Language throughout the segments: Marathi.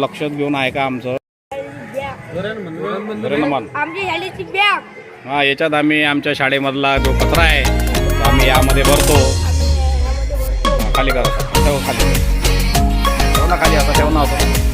लक्षात घेऊन ऐका आमचं? हा याच्यात आम्ही आमच्या शाळेमधला जो कचरा आहे तो आम्ही यामध्ये भरतो. खाली करतो ठेव खाली. ठेव खाली आता ठेव असं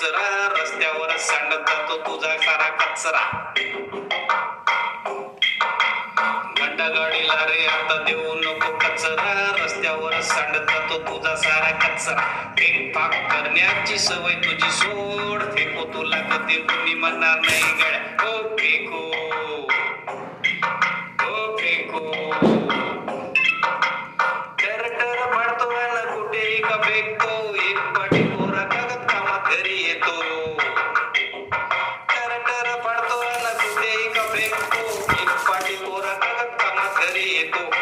कचरा रस्त्यावरच सांडत जातो तुझा सारा कचरा. घंटा गाडीला रे आता देऊ नको कचरा रस्त्यावरच सांडत जातो तुझा सारा कचरा. फेकफाक करण्याची सवय तुझी सोड फेको तुला कधी कुणी म्हणणार नाही गड्या. हो proyecto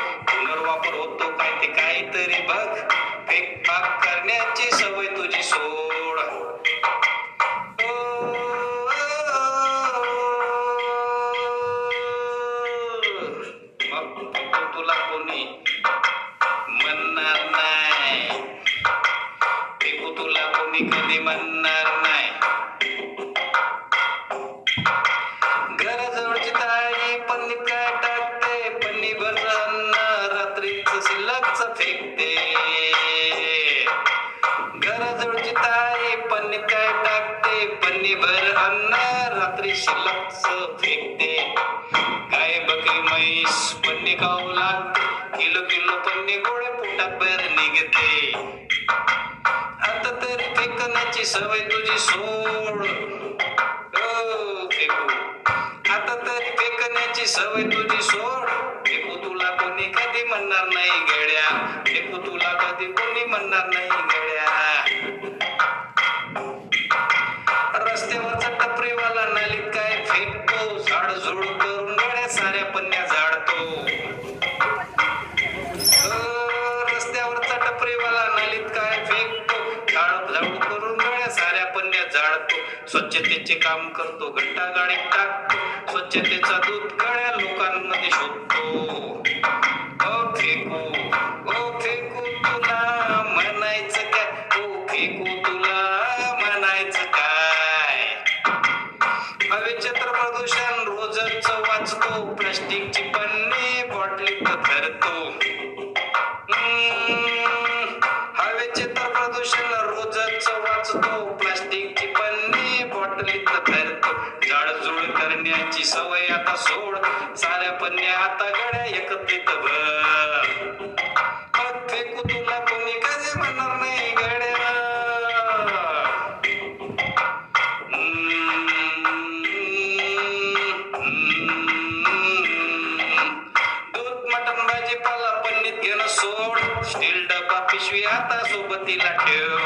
देश पण खाऊ किलो किलो पण गोळे पोटात बाहेर निघते. आता तर फेकण्याची सवय तुझी सोड. आता तरी फेकण्याची सवय तुझी सोड. काम करतो. घट्टा गाडी टाकतो स्वच्छतेचा दूर तिला ठेव.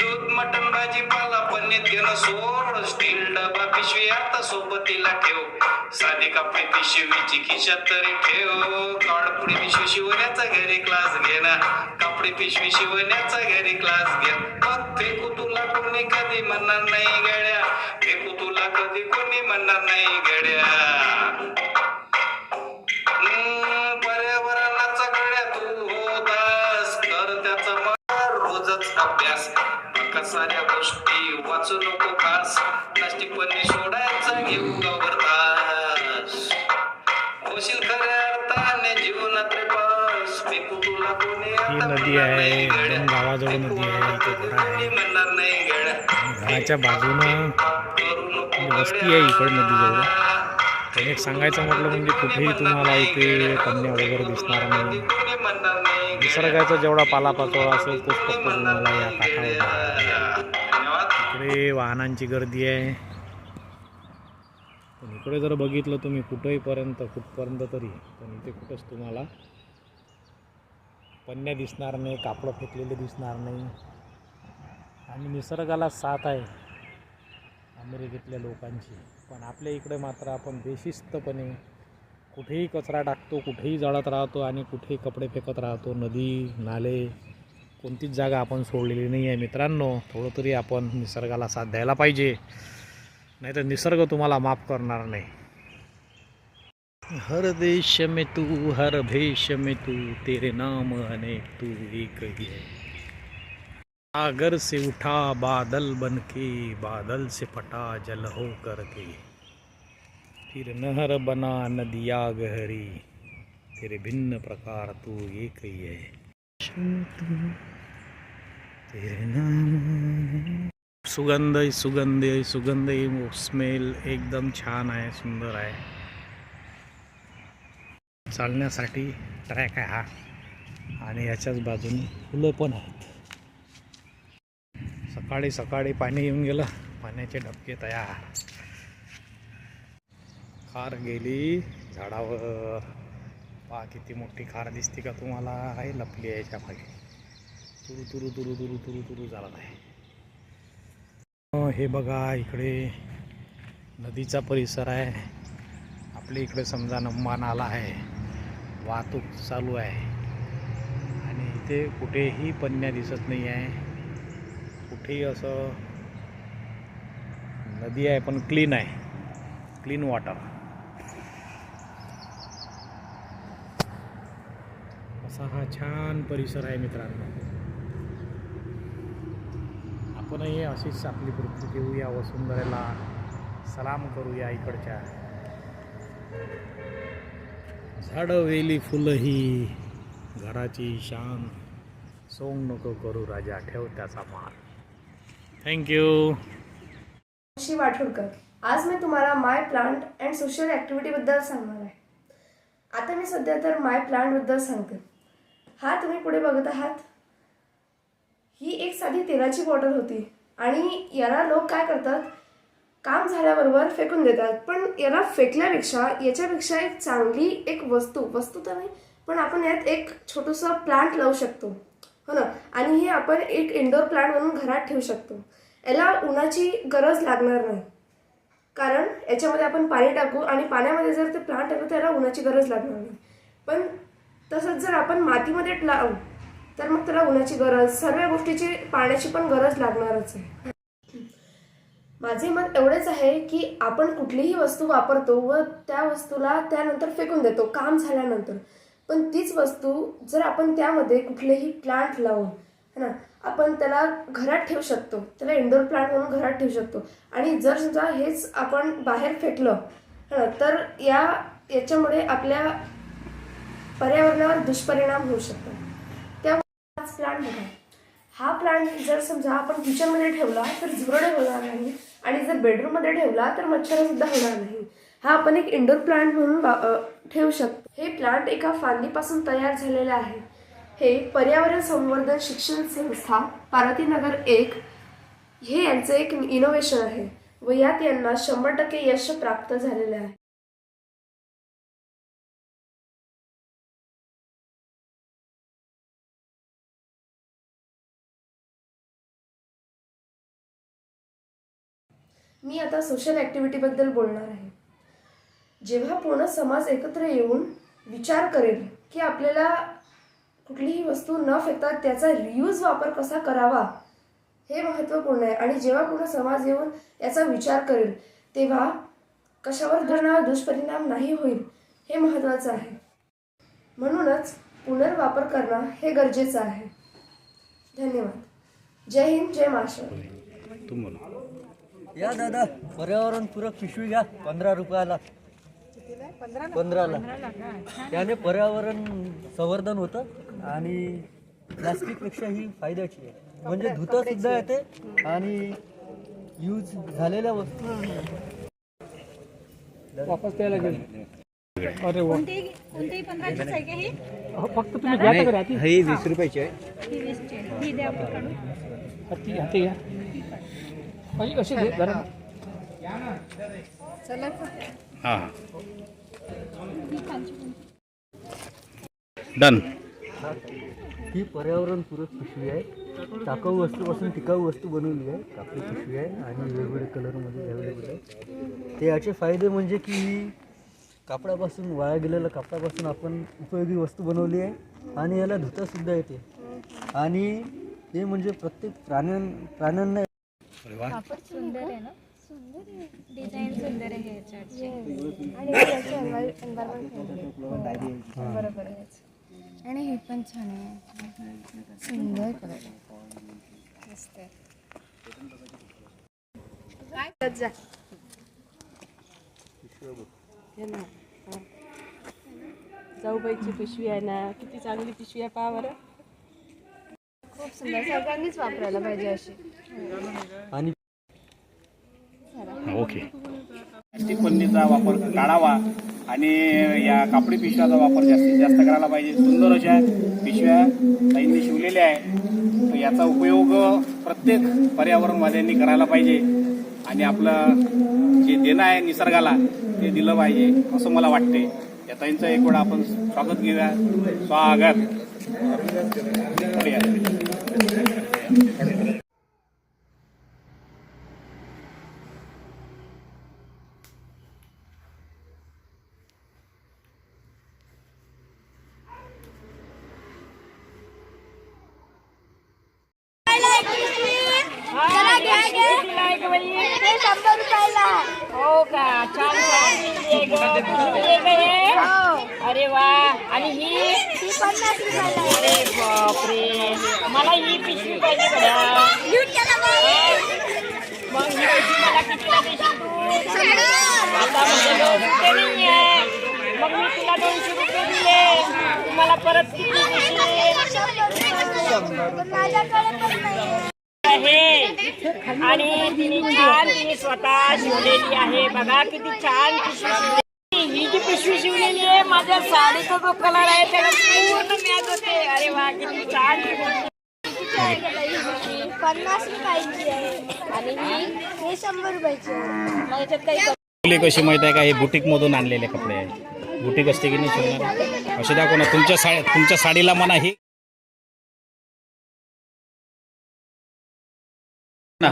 दूध मटन भाजीपाला पनीर घेणं सोड. स्टील डबा पिशवी आता सोबतीला ठेव. साधी कापडी पिशवीची खिशात तरी ठेव. काळपुडी पिशवी शिवण्याचा घरी क्लास घे ना कापडी पिशवी शिवण्याचा घरी क्लास घे मग फेकू तुला कोणी कधी म्हणणार नाही गड्या? फेकू तुला कधी कोणी म्हणणार नाही गड्या? साऱ्या गोष्टी वाचू नको खास प्लास्टिक पन्नी सोडायचा घेऊ गवरतास होशील खऱ्या अर्थाने जीवनात रे पास. फेकू तुला कोणी ही आता नदी आहे, गावाजवळ नदी आहे, म्हणणार नाही घराच्या बाजूनं वस्ती आहे इकडं नदीजवळ. पण एक सांगायचं म्हटलं म्हणजे कुठेही तुम्हाला इथे कन्या वगैरे दिसणार नाही. निसर्गाचा जेवढा पालापाचोळा असेल तोच फक्त तुम्हाला या काठावर दिसेल. वाहनांची गर्दी आहे पण इकडे जर बघितलं तुम्ही कुठंही पर्यंत कुठपर्यंत तरी पण इथे कुठंच तुम्हाला पन्न्या दिसणार नाही कापडं फेकलेले दिसणार नाही आणि निसर्गाला साथ आहे अमेरिकेतल्या लोकांची पण आपल्या इकडे मात्र आपण बेशिस्तपणे कुठेही कचरा टाकतो कुठेही जळत राहतो आणि कुठेही कपडे फेकत राहतो नदी नाले कोणतीच जागा आपण सोडलेली नाही आहे मित्रांनो. थोडं तरी आपण निसर्गाला साथ द्यायला पाहिजे. नाही तर निसर्ग तुम्हाला माफ करणार नाही. हर देश में तू हर भेष में तू तेरे नाम अनेक तू एक ही है. सागर से उठा बादल बन के बादल से फटा जल हो करके. फिर नहर बना नदिया गहरी तेरे भिन्न प्रकार तू एक ही है. सुगंध सुगंध सुगंध स्मेल एकदम छान आहे सुंदर आहे. चालण्यासाठी ट्रॅक आहे हा. आणि याच्याच बाजूने फुलं पण आहेत. सकाळी सकाळी पाणी येऊन गेलं पाण्याचे डबके तयार. कार गेली झाडावर. पहा किती मोठी खार दिसते का तुम्हाला? आहे लपली आहे याच्या मागे तुरु तुरु तुरु तुरु तुरु तुरु चालत आहे. हे बघा इकडे नदीचा परिसर आहे. आपल्या इकडे समजा नंबा नाला आहे. वाहतूक चालू आहे. आणि इथे कुठेही पन्या दिसत नाही आहे. कुठेही असं नदी आहे पण क्लीन आहे. क्लीन वॉटर असा हा छान परिसर आहे मित्रांनो. आपणही अशीच आपली पृथ्वी घेऊया वसुंधरेला सलाम करूया इकडच्या. झाडं वेली फुलंही घराची शान. सोंग नको करू राजा ठेव त्याचा मान थँक्यू श्री वाठोडकर आज मी तुम्हाला माय प्लांट अँड सोशल ॲक्टिव्हिटीबद्दल सांगणार आहे. आता मी सध्या तर माय प्लांटबद्दल सांगते. हा तुम्ही पुढे बघत आहात? ही एक साधी तेलाची बॉटल होती. आणि याला लोक काय करतात? काम झाल्याबरोबर फेकून देतात. पण याला फेकल्यापेक्षा याच्यापेक्षा एक चांगली एक वस्तू वस्तू तर नाही पण आपण यात एक छोटंसं प्लांट लावू शकतो. हो ना? आणि हे आपण एक इंडोर प्लांट म्हणून घरात ठेवू शकतो. याला उन्हाची गरज लागणार नाही. कारण याच्यामध्ये आपण पाणी टाकू आणि पाण्यामध्ये जर ते प्लांट टाकू त्याला उन्हाची गरज लागणार नाही. पण तसंच जर आपण मातीमध्ये लावू तर मग त्याला उन्हाची गरज सर्व गोष्टीची पाण्याची पण गरज लागणारच आहे. माझे मत एवढेच आहे की आपण कुठलीही वस्तू वापरतो व त्या वस्तूला त्यानंतर फेकून देतो काम झाल्यानंतर. पण तीच वस्तू जर आपण त्यामध्ये कुठलेही प्लांट लावून है ना आपण त्याला घरात ठेवू शकतो त्याला इंडोर प्लांट म्हणून घरात ठेवू शकतो. आणि जर समजा हेच आपण बाहेर फेकलं है ना तर या याच्यामुळे आपल्या पर्यावरणावर दुष्परिणाम होऊ शकतात त्यामुळे हाच प्लांट बघा. हा प्लांट जर समजा आपण किचनमध्ये ठेवला तर झुरडे होणार नाही. आणि जर बेडरूममध्ये ठेवला तर मच्छरसुद्धा होणार नाही. हा आपण एक इंडोर प्लांट म्हणून ठेवू शकतो. हे प्लांट एका फांदीपासून तयार झालेले आहे. हे पर्यावरण संवर्धन शिक्षण संस्था पार्वतीनगर एक हे यांचं एक इनोव्हेशन आहे. व यात यांना शंभर टक्के यश प्राप्त झालेलं आहे. मी आता सोशल ॲक्टिव्हिटीबद्दल बोलणार आहे. जेव्हा पूर्ण समाज एकत्र येऊन विचार करेल की आपल्याला कुठलीही वस्तू न फेकता त्याचा रियूज वापर कसा करावा हे महत्त्वपूर्ण आहे. आणि जेव्हा पूर्ण समाज येऊन याचा विचार करेल तेव्हा कशावर दुष्परिणाम दुष्परिणाम नाही होईल हे महत्त्वाचं आहे. म्हणूनच पुनर्वापर करणं हे गरजेचं आहे. धन्यवाद. जय हिंद जय महाराष्ट्र. या दादा पर्यावरणपूरक पिशवी घ्या पंधरा रुपयाला. पंधराला. त्याने पर्यावरण संवर्धन होतं आणि प्लास्टिकपेक्षा ही फायद्याची आहे. म्हणजे धुता सुद्धा येते आणि यूज झालेल्या वस्तू वापस द्यायला गेलो अरे वा. कोणतीही कोणतीही पंधराचीच आहे का ही? अहो, फक्त तुम्ही घ्या तर हाती. ही वीस रुपयाची आहे. ही वीसची ही द्या घ्या. कशी घे हां. डन ही पर्यावरणपूरक पिशवी आहे. टाकाऊ वस्तूपासून टिकाऊ वस्तू बनवली आहे. कापडी पिशवी आहे आणि वेगवेगळे कलरमध्ये अवेलेबल आहे. ते याचे फायदे म्हणजे की ही कापडापासून वाया गेलेल्या कापडापासून आपण उपयोगी वस्तू बनवली आहे आणि याला धुतासुद्धा येते. आणि हे म्हणजे प्रत्येक प्राण्यां प्राण्यांना अरे वा. कापड सुंदर आहे ना? सुंदर आहे. डिझाईन सुंदर आहे याच्याची बरोबर आहे. आणि हे पण छान आहे. सुंदर कलर मस्त आहे. जाऊबाईची पिशवी आहे ना. किती चांगली पिशवी आहे पहा बरं. खूप सुंदर. सगळ्यांनीच वापरायला पाहिजे अशी. आणि ओके. प्लास्टिक पन्नीचा वापर टाळावा आणि या कापडी पिशव्याचा वापर जास्तीत जास्त करायला पाहिजे. सुंदर अशा पिशव्या ताईंनी शिवलेल्या आहे याचा उपयोग प्रत्येक पर्यावरणवाद्यांनी करायला पाहिजे आणि आपलं जे देणं आहे निसर्गाला ते दिलं पाहिजे असं मला वाटते. या ताईंचं एक वेळा आपण स्वागत घेऊया. स्वागत. हो का? छान अरे वा. आणि ही अरे बापरे. मला ही पिशवी पाहिजे बघा. मग ही पिशवी मला कितीला देशील तू? आता म्हणजे दोन रुपये नाही आहे मग मी तुला दोनशे रुपये दिले. तुम्हाला परत किती देशील? आहे आणि तिने छान तिने स्वतः शिवलेली आहे. बघा किती छान पिशवी ही जी पिशवी शिवलेली आहे. माझ्या साडीचा जो कलर आहे त्याला पूर्ण मॅच होते. अरे वा किती छान. पन्नास रुपयाची आहे. आणि ही हे शंभर रुपयाची आहे. मग याच्यात काही आपली कशी माहिती आहे का? हे बुटीक मधून आणलेले कपडे आहे बुटीक असते की नाही शिवणार? असे दाखव ना तुमच्या साडी तुमच्या साडीला म्हणा ही. ना.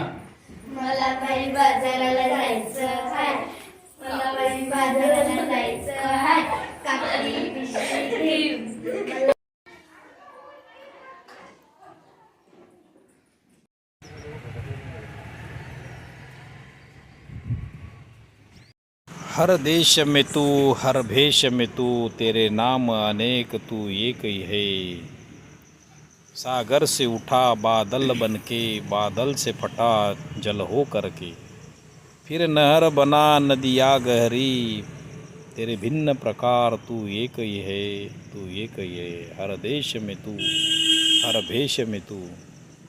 हर देश में तू, हर भेष में तू, तेरे नाम अनेक तू एक ही है। सागर से उठा बादल बन के बादल से फटा जल हो करके। फिर नहर बना नदिया गहरी, तेरे भिन्न प्रकार तू एक ही है, तू एक ही है। हर देश में तू, हर भेष में तू,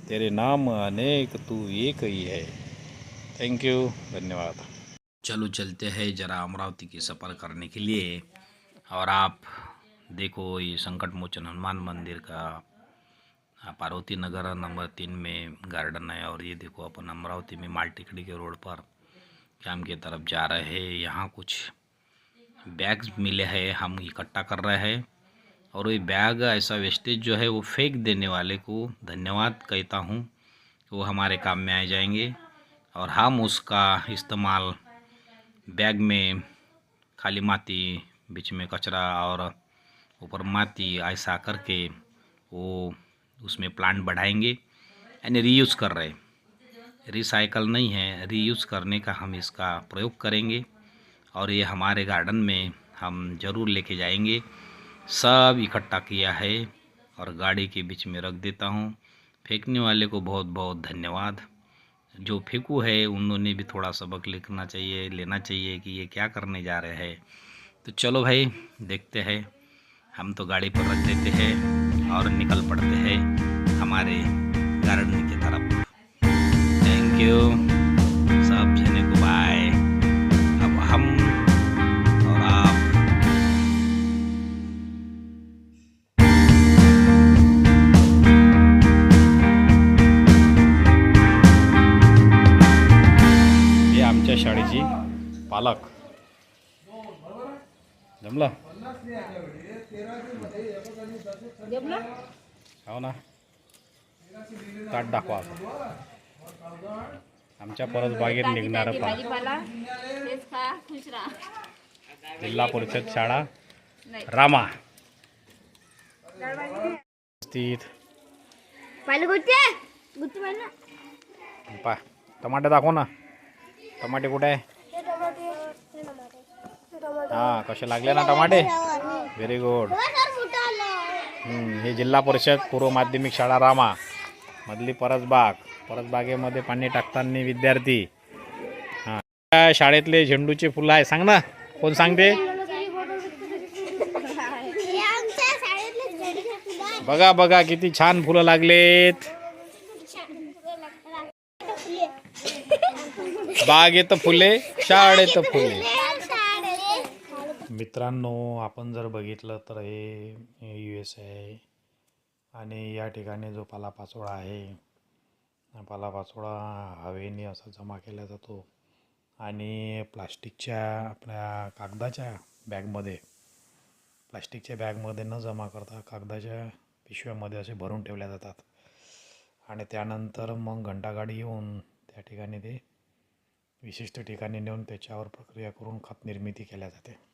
तेरे नाम अनेक तू एक ही है। थैंक यू धन्यवाद। चलो चलते हैं जरा अमरावती की सफ़र करने के लिए। और आप देखो ये संकट मोचन हनुमान मंदिर का पार्वती नगर नंबर तीन में गार्डन है। और ये देखो अपन अमरावती में माल टिकड़ी के रोड पर कैम की तरफ़ जा रहे हैं। यहाँ कुछ बैग्स मिले हैं, हम इकट्ठा कर रहे हैं। और ये बैग ऐसा वेस्टेज जो है वो फेंक देने वाले को धन्यवाद कहता हूँ। वो हमारे काम में आ जाएँगे। और हम उसका इस्तेमाल बैग में खाली माटी बीच में कचरा और ऊपर माटी ऐसा करके वो उसमें प्लांट बढ़ाएँगे। यानी रीयूज़ कर रहे रिसाइकल नहीं है। रीयूज़ करने का हम इसका प्रयोग करेंगे। और ये हमारे गार्डन में हम ज़रूर लेके जाएँगे। सब इकट्ठा किया है और गाड़ी के बीच में रख देता हूँ। फेंकने वाले को बहुत बहुत धन्यवाद। जो फेंकू है, उन्होंने भी थोड़ा सबक लिखना चाहिए, लेना चाहिए कि ये क्या करने जा रहे हैं। तो चलो भाई, देखते हैं। हम तो गाड़ी पर रख देते हैं और निकल पड़ते हैं हमारे गार्डन की तरफ़। थैंक यू पालक. जमलं? हो ना. ताट दाखवा आता. आमच्या परत बागेत निघणारं जिल्हा परिषद शाळा. रामा. पा. टमाटे दाखव ना. टमाटे कुठे आहे? हा कसे लागले ना टमाटे? व्हेरी गुड हे जिल्हा परिषद पूर्व माध्यमिक शाळा रामा. मधली परसबाग परसबागेमध्ये पाणी टाकताना विद्यार्थी. हां. शाळेतले झेंडूचे फुलं आहे. सांग ना कोण सांगते? बघा बघा किती छान फुलं लागलेत. बागेत फुले शाळेत फुले. मित्रांनो आपण जर बघितलं तर हे यू एस आहे आणि या ठिकाणी जो पालापाचोळा आहे पालापाचोळा हवेने असा जमा केला जातो आणि प्लास्टिकच्या आपल्या कागदाच्या बॅगमध्ये प्लास्टिकच्या बॅगमध्ये न जमा करता कागदाच्या पिशव्यामध्ये असे भरून ठेवल्या जातात. आणि त्यानंतर मग घंटागाडी येऊन त्या ठिकाणी ते विशिष्ट ठिकाणी नेऊन त्याच्यावर प्रक्रिया करून खत निर्मिती केल्या जाते.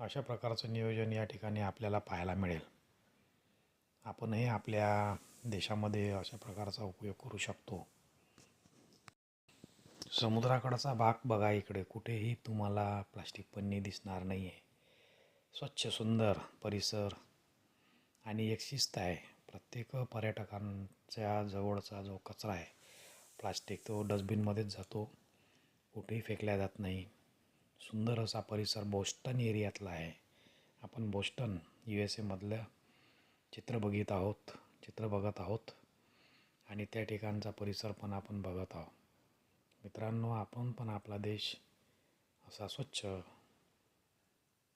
अशा प्रकारचं नियोजन या ठिकाणी आपल्याला पाहायला मिळेल. आपणही आपल्या देशामध्ये अशा प्रकारचा उपयोग करू शकतो. समुद्राकडचा भाग बघा इकडे. कुठेही तुम्हाला प्लास्टिक पन्नी दिसणार नाही आहे स्वच्छ सुंदर परिसर आणि एक शिस्त आहे. प्रत्येक पर्यटकांच्या जवळचा जो कचरा आहे प्लास्टिक तो डस्टबिनमध्येच जातो. कुठेही फेकल्या जात नाही. सुंदर असा परिसर बोस्टन एरियातला आहे. आपण बोस्टन यू एस एमधलं चित्र बघित आहोत चित्र बघत आहोत आणि त्या ठिकाणचा परिसर पण आपण बघत आहोत. मित्रांनो आपण पण आपला देश असा स्वच्छ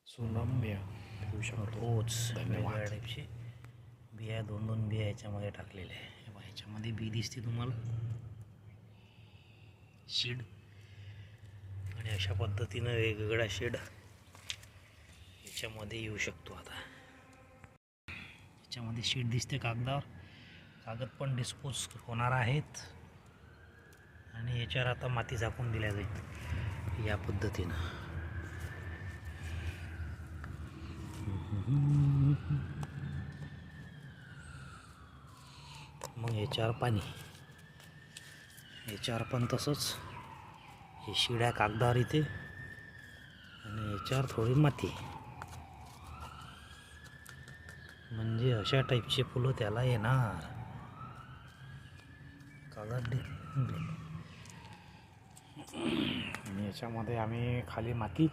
सुरम्य ठेवू शकतो. रोज धन्यवाद. बिया दोन दोन बिया याच्यामध्ये टाकलेल्या आहे. ह्याच्यामध्ये बी दिसते तुम्हाला. शेड. आणि अशा पद्धतीनं वेगवेगळा शेड याच्यामध्ये येऊ शकतो आता. याच्यामध्ये शीट दिसते कागदावर. कागद पण डिस्पोज होणार आहेत. आणि याच्यावर आता माती झाकून दिल्या जाईल. या पद्धतीनं. मग याच्यावर पाणी. याच्यावर पण तसंच. हे शिड्या कागदावर इथे आणि याच्यावर थोडी माती. म्हणजे अशा टाईपचे फुलं त्याला येणार. कागद आणि याच्यामध्ये आम्ही खाली माती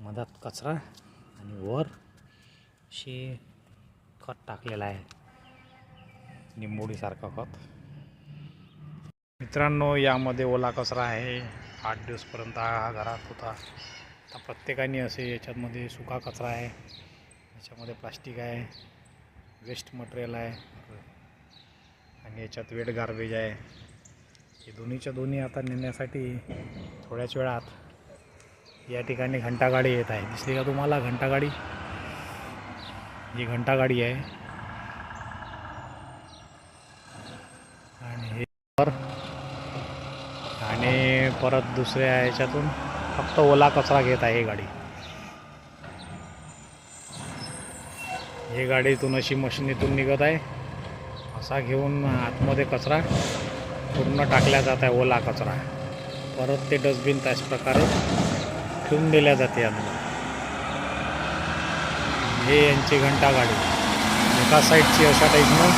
मधात कचरा आणि वर शे खत टाकलेलं आहे. निंबोडीसारखं खत. मित्रांनो यामध्ये ओला कचरा आहे. आठ दिवसपर्यंत हा घरात होता. आता प्रत्येकाने असे याच्यामध्ये सुका कचरा आहे. याच्यामध्ये प्लास्टिक आहे. वेस्ट मटेरियल आहे. आणि याच्यात वेट गार्बेज आहे. हे दोन्हीच्या दोन्ही आता नेण्यासाठी थोड्याच वेळात या ठिकाणी घंटागाडी येत आहे. दिसली का तुम्हाला घंटागाडी? ही घंटागाडी आहे आणि हे वर आणि परत दुसऱ्या ह्याच्यातून फक्त ओला कचरा घेत आहे ही गाडी. ही गाडीतून अशी मशिनीतून निघत आहे. असा घेऊन आतमध्ये कचरा पूर्ण टाकल्या जात आहे ओला कचरा. परत ते डस्टबिन त्याच प्रकारे ठेवून दिल्या जाते अंदर हे यांची घंटा गाडी. एका साईडची अशा टाईपनं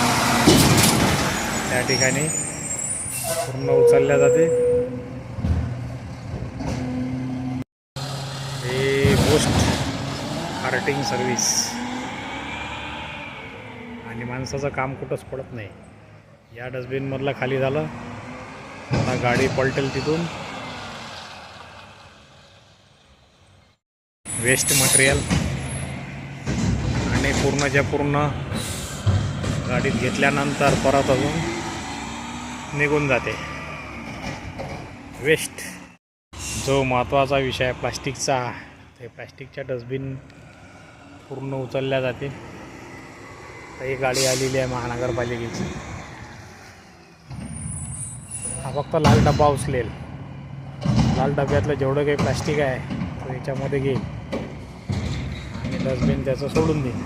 त्या ठिकाणी पूर्ण उचलल्या जाते. पोस्ट कार्टिंग सर्विस आणि माणसाचं काम कुठंच पडत नाही. या डस्टबिनमधलं खाली झालं. आता गाडी पलटेल तिथून. Waste material. आणि पूर्णच्या पूर्ण गाडीत घेतल्यानंतर परत अजून निघून जाते. वेस्ट. जो महत्त्वाचा विषय प्लास्टिकचा. ते प्लॅस्टिकच्या डस्टबिन पूर्ण उचलल्या जाते तर ही गाडी आलेली आहे महानगरपालिकेची. हा फक्त लाल डब्बा उचलेल. लाल डब्यातलं जेवढं काही प्लॅस्टिक आहे तो याच्यामध्ये घेईल. आणि डस्टबिन त्याचं सोडून देईल.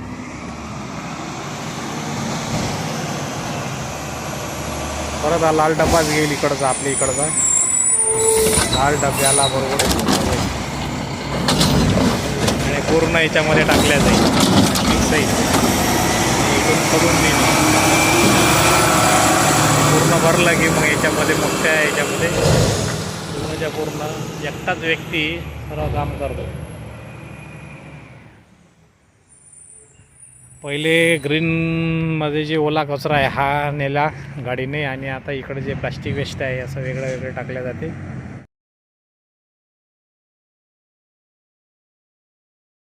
परत हा लाल डब्बाच घेईल इकडचा आपल्या इकडचा. लाल डब्याला बरोबर आणि पूर्ण याच्यामध्ये टाकल्या जाईल. जाईल इथून करून देईल पूर्ण भरलं की मग याच्यामध्ये मोठ्या याच्यामध्ये पूर्णच्या पूर्ण एकटाच व्यक्ती सर्व काम करतो. पहिले ग्रीनमध्ये जे ओला कचरा आहे हा नेला गाडीने आणि आता इकडे जे प्लास्टिक वेस्ट आहे असं वेगळं वेगळं टाकल्या जाते.